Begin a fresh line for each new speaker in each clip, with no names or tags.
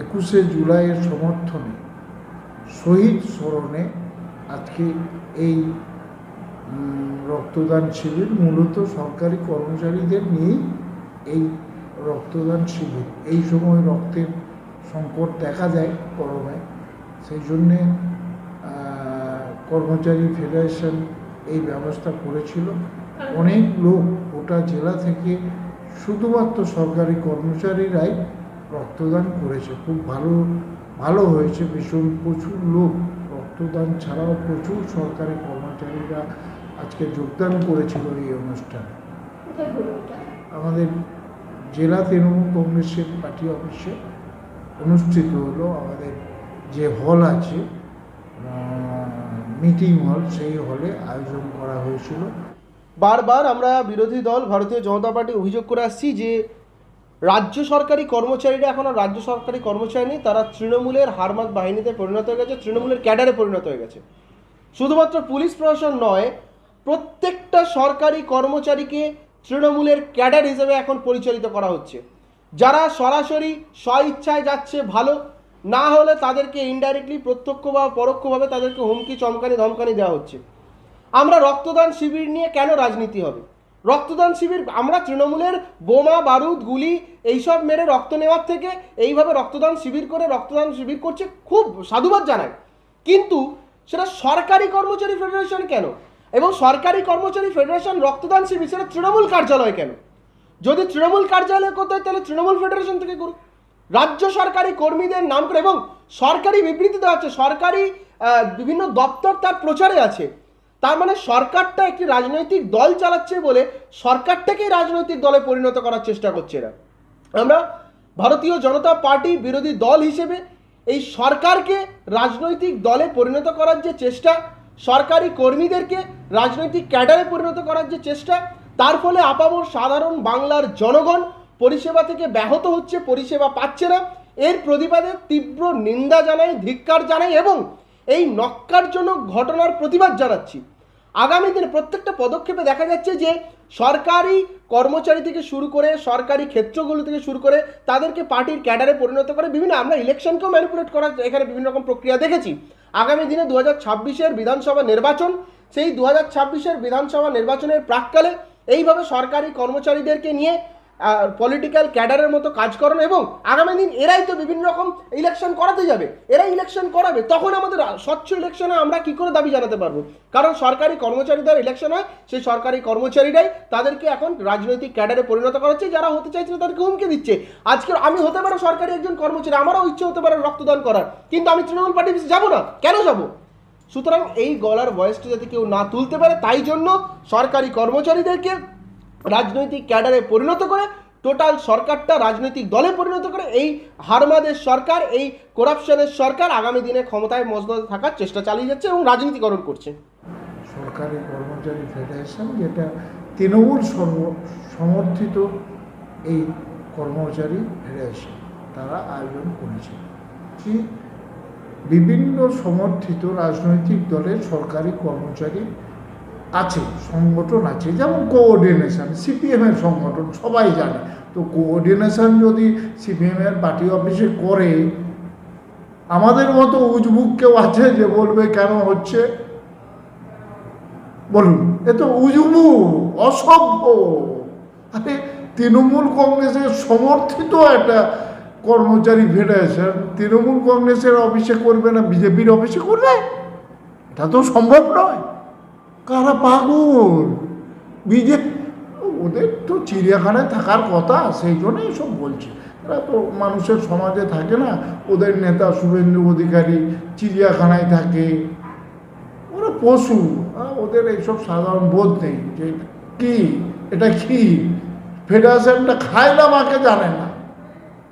একুশে জুলাইয়ের সমর্থনে, শহীদ স্মরণে আজকে এই রক্তদান শিবির মূলত সরকারি কর্মচারীদের নিয়েই এই রক্তদান শিবির। এই সময় রক্তের সংকট দেখা যায় গরমে। সেই জন্যে কর্মচারী ফেডারেশন এই ব্যবস্থা করেছিল। অনেক লোক গোটা জেলা থেকে শুধুমাত্র সরকারি কর্মচারীরাই রক্তদান করেছে। খুব ভালো ভালো হয়েছে ভীষণ। প্রচুর লোক রক্তদান ছাড়াও প্রচুর সরকারি কর্মচারীরা আজকে যোগদান করেছিল এই অনুষ্ঠানে। আমাদের জেলা তৃণমূল কংগ্রেসের পার্টি অফিসে অনুষ্ঠিত হলো। আমাদের যে হল আছে মিটিং হল সেই হলে আয়োজন করা হয়েছিল।
বারবার আমরা বিরোধী দল ভারতীয় জনতা পার্টি অভিযোগ করে আসছি যে রাজ্য সরকারি কর্মচারীরা এখন আর রাজ্য সরকারি কর্মচারী নেই, তারা তৃণমূলের হারমাত বাহিনীতে পরিণত হয়ে গেছে, তৃণমূলের ক্যাডারে পরিণত হয়ে গেছে। শুধুমাত্র পুলিশ প্রশাসন নয়, প্রত্যেকটা সরকারি কর্মচারীকে তৃণমূলের ক্যাডার হিসেবে এখন পরিচালিত করা হচ্ছে। যারা সরাসরি স্বইচ্ছায় যাচ্ছে ভালো, না হলে তাদেরকে ইনডাইরেক্টলি প্রত্যক্ষ বা পরোক্ষভাবে তাদেরকে হুমকি, চমকানি, ধমকানি দেওয়া হচ্ছে। আমরা রক্তদান শিবির নিয়ে কেন রাজনীতি হবে? রক্তদান শিবির, আমরা তৃণমূলের বোমা, বারুদ, গুলি এইসব মেরে রক্ত নেওয়ার থেকে এইভাবে রক্তদান শিবির করে রক্তদান শিবির করছে খুব সাধুবাদ জানায় কিন্তু সেটা সরকারি কর্মচারী ফেডারেশন কেন? এবং সরকারি কর্মচারী ফেডারেশন রক্তদান শিবির, সেটা তৃণমূল কার্যালয় কেন? যদি তৃণমূল কার্যালয় করতে হয়, তাহলে তৃণমূল ফেডারেশন থেকে করুক। রাজ্য সরকারি কর্মীদের নাম করে এবং সরকারি বিবৃতি দেওয়া হচ্ছে সরকারি বিভিন্ন দপ্তর তার প্রচারে আছে। তার মানে সরকারটা একটি রাজনৈতিক দল চালাচ্ছে বলে সরকারটাকেই রাজনৈতিক দলে পরিণত করার চেষ্টা করছে এরা। আমরা ভারতীয় জনতা পার্টি বিরোধী দল হিসেবে এই সরকারকে রাজনৈতিক দলে পরিণত করার যে চেষ্টা, সরকারি কর্মীদেরকে রাজনৈতিক ক্যাডারে পরিণত করার যে চেষ্টা, তার ফলে আপামর সাধারণ বাংলার জনগণ পরিষেবা থেকে ব্যাহত হচ্ছে, পরিষেবা পাচ্ছে না। এর প্রতিবাদে তীব্র নিন্দা জানাই, ধিক্কার জানাই এবং এই নক্কারজনক ঘটনার প্রতিবাদ জানাচ্ছি। আগামী দিনে প্রত্যেকটা পদক্ষেপে দেখা যাচ্ছে যে সরকারি কর্মচারী থেকে শুরু করে সরকারি ক্ষেত্রগুলো থেকে শুরু করে তাদেরকে পার্টির ক্যাডারে পরিণত করে বিভিন্ন, আমরা ইলেকশনকেও ম্যানিপুলেট করার এখানে বিভিন্ন রকম প্রক্রিয়া দেখেছি। আগামী দিনে দু হাজার বিধানসভা নির্বাচন, সেই দু হাজার বিধানসভা নির্বাচনের প্রাককালে এইভাবে সরকারি কর্মচারীদেরকে নিয়ে পলিটিক্যাল ক্যাডারের মতো কাজ করানো এবং আগামী দিন এরাই তো বিভিন্ন রকম ইলেকশন করাতে যাবে। এরাই ইলেকশন করাবে, তখন আমাদের স্বচ্ছ ইলেকশনে আমরা কি করে দাবি জানাতে পারব? কারণ সরকারি কর্মচারীদের ইলেকশন হয়, সেই সরকারি কর্মচারীরাই তাদেরকে এখন রাজনৈতিক ক্যাডারে পরিণত করাচ্ছে, যারা হতে চাইছিল তাদেরকে হুমকি দিচ্ছে। আজকে আমি হতে পারো সরকারি একজন কর্মচারী, আমারও ইচ্ছে হতে পারে রক্তদান করার, কিন্তু আমি তৃণমূল পার্টি যাব না। কেন যাব? সুতরাং এই গলার ভয়েসটা যাতে কেউ না তুলতে পারে, তাই জন্য সরকারি কর্মচারীদেরকে রাজনৈতিক ক্যাডারে পরিণত করে, টোটাল সরকারটা রাজনৈতিক দলে পরিণত করে, এই হারমাদের সরকার, এই করাপশনের সরকার আগামী দিনে ক্ষমতায় মজদতে থাকার চেষ্টা চালিয়ে যাচ্ছে এবং রাজনীতিকরণ করছে।
সরকারি কর্মচারী ফেডারেশন, যেটা তৃণমূল সমর্থিত এই কর্মচারী ফেডারেশন, তারা আয়োজন করেছে। বিভিন্ন সমর্থিত রাজনৈতিক দলের সরকারি কর্মচারী আছে, সংগঠন আছে, যেমন কোঅর্ডিনেশন সিপিএমের সংগঠন, সবাই জানে। তো কোঅর্ডিনেশন যদি সিপিএমের পার্টি অফিসে করে, আমাদের মতো উজবুক কেউ আছে যে বলবে কেন হচ্ছে? বলুন, এ তো উজবু, অসভ্য। আরে, তৃণমূল কংগ্রেসের সমর্থিত একটা কর্মচারী ফেডারেশন তৃণমূল কংগ্রেসের অফিসে করবে না বিজেপির অফিসে করবে? এটা তো সম্ভব নয়। কারা পাগল? বিজেপি ওদের তো চিড়িয়াখানায় থাকার কথা, সেই জন্যই সব বলছে। এরা তো মানুষের সমাজে থাকে না, ওদের নেতা শুভেন্দু অধিকারী চিড়িয়াখানায় থাকে। ওরা পশু ওদের এইসব সাধারণ বোধ নেই যে কি, এটা কি? ফেডারেশনটা খায় না, মাকে জানে না।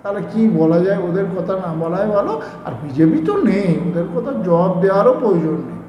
তাহলে কি বলা যায় ওদের কথা না বলাই ভালো? আর বিজেপি তো নেই, ওদের কথা জবাব দেওয়ারও প্রয়োজন নেই।